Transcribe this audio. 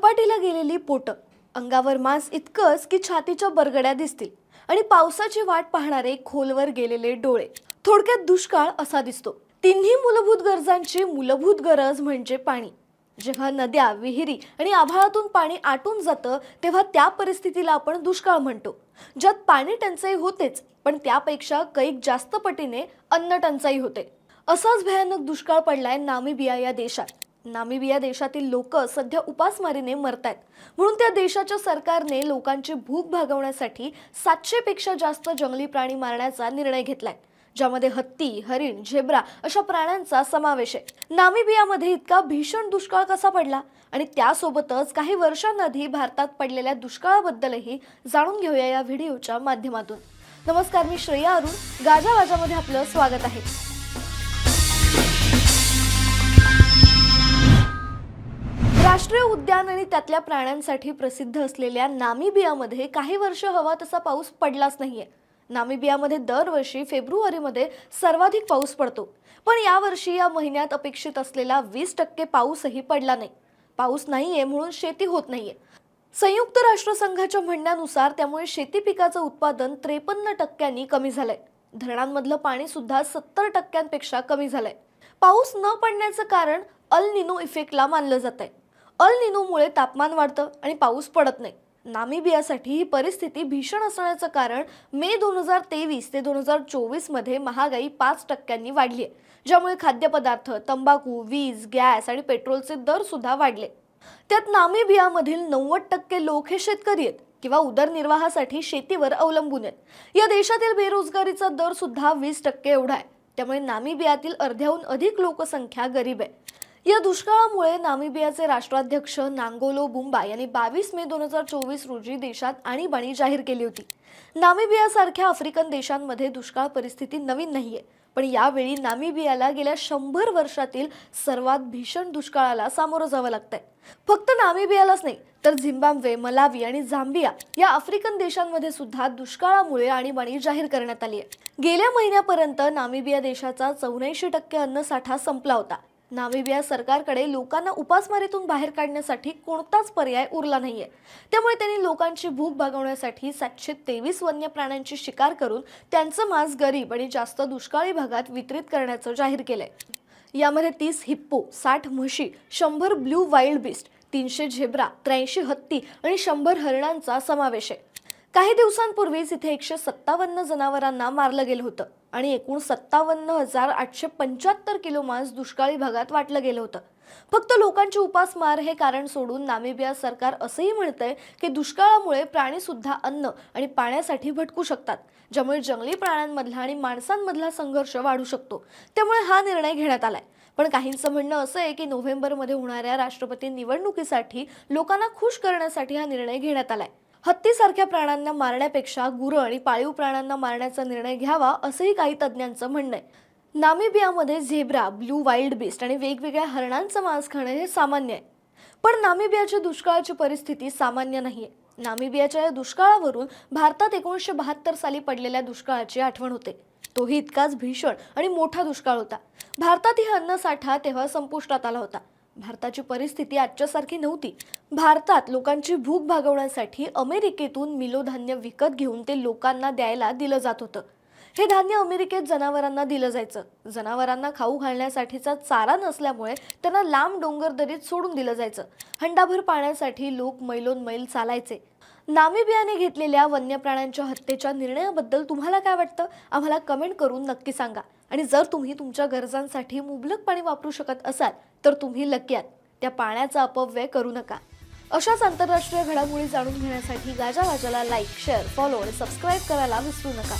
सपाटीला गेलेली पोटं. अंगावर मांस इतकंच की छातीच्या बरगड्या दिसतील. आणि पावसाची वाट पाहणारे खोलवर गेलेले डोळे. थोडक्यात दुष्काळ असा दिसतो. तिन्ही मूलभूत गरजांची मूलभूत गरज म्हणजे पाणी. जेव्हा नद्या विहिरी आणि आभाळातून पाणी आटून जातं तेव्हा त्या परिस्थितीला आपण दुष्काळ म्हणतो. ज्यात पाणी टंचाई होतेच पण त्यापेक्षा कैक जास्त पटीने अन्न टंचाई होते. असाच भयानक दुष्काळ पडलाय नामिबिया या देशात. नामिबिया देशातील लोक सध्या उपासमारीने मरत आहेत म्हणून त्या देशाच्या सरकारने लोकांची भूक भागवण्यासाठी सातशे पेक्षा जास्त जंगली प्राणी मारण्याचा निर्णय घेतलाय. ज्यामध्ये हत्ती हरिण झेब्रा अशा प्राण्यांचा समावेश आहे. नामिबियामध्ये इतका भीषण दुष्काळ कसा पडला? आणि त्यासोबतच काही वर्षांआधी भारतात पडलेल्या दुष्काळाबद्दलही जाणून घेऊया या व्हिडिओच्या माध्यमातून. नमस्कार मी श्रेया अरुण. गाजा वाजामध्ये आपलं स्वागत आहे. राष्ट्रीय उद्यान आणि त्यातल्या प्राण्यांसाठी प्रसिद्ध असलेल्या नामिबियामध्ये काही वर्ष हवा तसा पाऊस पडलाच नाहीये. नामिबियामध्ये दरवर्षी फेब्रुवारीमध्ये सर्वाधिक पाऊस पडतो. पण यावर्षी या महिन्यात अपेक्षित असलेला वीस टक्के पाऊसही पडला नाही. पाऊस नाहीये म्हणून शेती होत नाहीये. संयुक्त राष्ट्रसंघाच्या म्हणण्यानुसार त्यामुळे शेती पिकाचं उत्पादन त्रेपन्न टक्क्यांनी कमी झालंय. धरणांमधलं पाणी सुद्धा सत्तर टक्क्यांपेक्षा कमी झालंय. पाऊस न पडण्याचं कारण अल निनो इफेक्टला मानलं जात आहे अल निनोमुळे तापमान वाढतं आणि पाऊस पडत नाही. नामिबियासाठी ही परिस्थिती भीषण असण्याचं कारण मे दोन हजार तेवीस ते दोन हजार चोवीसमध्ये महागाई पाच टक्क्यांनी वाढली आहे ज्यामुळे खाद्यपदार्थ तंबाखू वीज गॅस आणि पेट्रोलचे दर सुद्धा वाढले. त्यात नामिबियामधील नव्वद टक्के लोक हे शेतकरी आहेत किंवा उदरनिर्वाहासाठी शेतीवर अवलंबून आहेत. या देशातील बेरोजगारीचा दर सुद्धा वीस टक्के एवढा आहे त्यामुळे नामिबियातील अर्ध्याहून अधिक लोकसंख्या गरीब आहे. या दुष्काळामुळे नामिबियाचे राष्ट्राध्यक्ष नांगोलो बुंबा यांनी बावीस मे दोन हजार चोवीस रोजी देशात आणीबाणी जाहीर केली होती. नामिबियासारख्या आफ्रिकन देशांमध्ये दुष्काळ परिस्थिती नवीन नाहीये. पण यावेळी नामिबियाला गेल्या शंभर वर्षातील सर्वात भीषण दुष्काळाला सामोरं जावं लागतंय. फक्त नामिबियालाच नाही तर झिम्बाब्वे मलावी आणि झांबिया या आफ्रिकन देशांमध्ये सुद्धा दुष्काळामुळे आणीबाणी जाहीर करण्यात आली आहे गेल्या महिन्यापर्यंत नामिबिया देशाचा चौऱ्याऐंशी टक्के अन्नसाठा संपला होता. नामिबिया सरकारकडे लोकांना उपासमारीतून बाहेर काढण्यासाठी कोणताच पर्याय उरला नाहीये. त्यामुळे त्यांनी लोकांची भूक भागवण्यासाठी सातशे तेवीस वन्य प्राण्यांची शिकार करून त्यांचं मांस गरीब आणि जास्त दुष्काळी भागात वितरित करण्याचं जाहीर केलंय. यामध्ये तीस हिप्पो साठ म्हशी शंभर ब्ल्यू वाईल्ड बिस्ट तीनशे झेब्रा त्र्याऐंशी हत्ती आणि शंभर हरणांचा समावेश आहे. काही दिवसांपूर्वीच इथे एकशे सत्तावन्न जनावरांना मारलं गेलं होतं. आणि एकूण सत्तावन्न हजार आठशे पंच्याहत्तर किलो मांस दुष्काळी भागात वाटलं गेलं होतं. फक्त लोकांची उपासमार हे कारण सोडून नामिबिया सरकार असंही म्हणतंय की दुष्काळामुळे प्राणी सुद्धा अन्न आणि पाण्यासाठी भटकू शकतात ज्यामुळे जंगली प्राण्यांमधला आणि माणसांमधला संघर्ष वाढू शकतो. त्यामुळे हा निर्णय घेण्यात आलाय. पण काहींचं म्हणणं असं आहे की नोव्हेंबरमध्ये होणाऱ्या राष्ट्रपती निवडणुकीसाठी लोकांना खुश करण्यासाठी हा निर्णय घेण्यात आलाय. हत्तीसारख्या प्राण्यांना मारण्यापेक्षा गुरं आणि पाळीव प्राण्यांना मारण्याचा निर्णय घ्यावा असंही काही तज्ज्ञांचं म्हणणं आहे. नामिबियामध्ये झेब्रा ब्लू वाईल्ड बिस्ट आणि वेगवेगळ्या हरणांचं मांस खाणं हे सामान्य आहे. पण नामिबियाच्या दुष्काळाची परिस्थिती सामान्य नाही आहे नामिबियाच्या या दुष्काळावरून भारतात एकोणीसशे बहात्तर साली पडलेल्या दुष्काळाची आठवण होते. तोही इतकाच भीषण आणि मोठा दुष्काळ होता. भारतातही अन्नसाठा तेव्हा संपुष्टात आला होता. भारताची परिस्थिती आजच्यासारखी नव्हती. भारतात लोकांची भूक भागवण्यासाठी अमेरिकेतून मिलोधान्य विकत घेऊन ते लोकांना द्यायला दिलं जात होतं. हे धान्य अमेरिकेत जनावरांना दिलं जायचं. जनावरांना खाऊ घालण्यासाठीचा चारा नसल्यामुळे त्यांना लांब डोंगर दरीत सोडून दिलं जायचं. हंडाभर पाण्यासाठी लोक मैलोन मैल चालायचे. नामिबियाने घेतलेल्या वन्य प्राण्यांच्या हत्येच्या निर्णयाबद्दल तुम्हाला काय वाटतं? आम्हाला कमेंट करून नक्की सांगा. आणि जर तुम्ही तुमच्या गरजांसाठी मुबलक पाणी वापरू शकत असाल तर तुम्ही लकी त्या पाण्याचा अपव्यय करू नका. अशाच आंतरराष्ट्रीय घडामोडी जाणून घेण्यासाठी गाजा वाजाला लाईक शेअर फॉलो आणि सबस्क्राईब करायला विसरू नका.